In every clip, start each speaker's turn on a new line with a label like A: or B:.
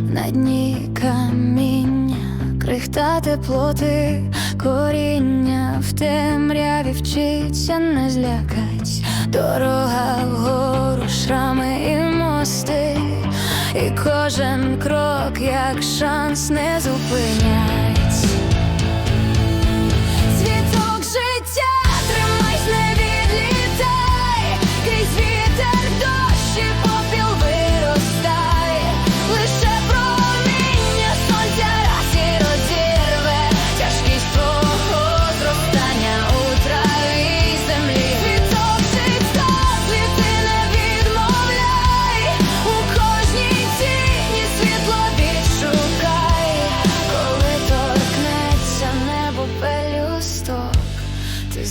A: на дні каміння, крихта теплоти, коріння в темряві вчиться не злякать, дорога вгору, шрами і мости, і кожен крок, як шанс не зупиняй.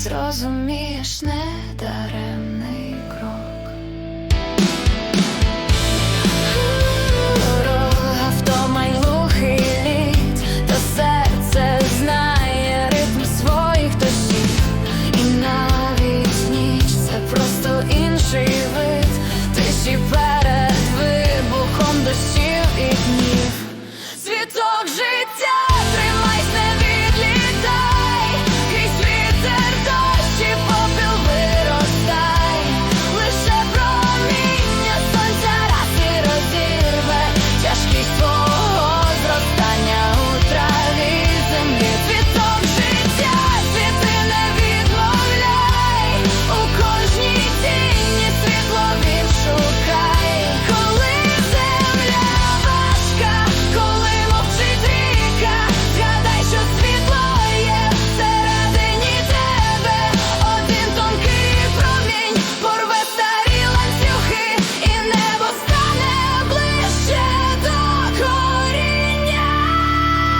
A: зрозумієш не даре.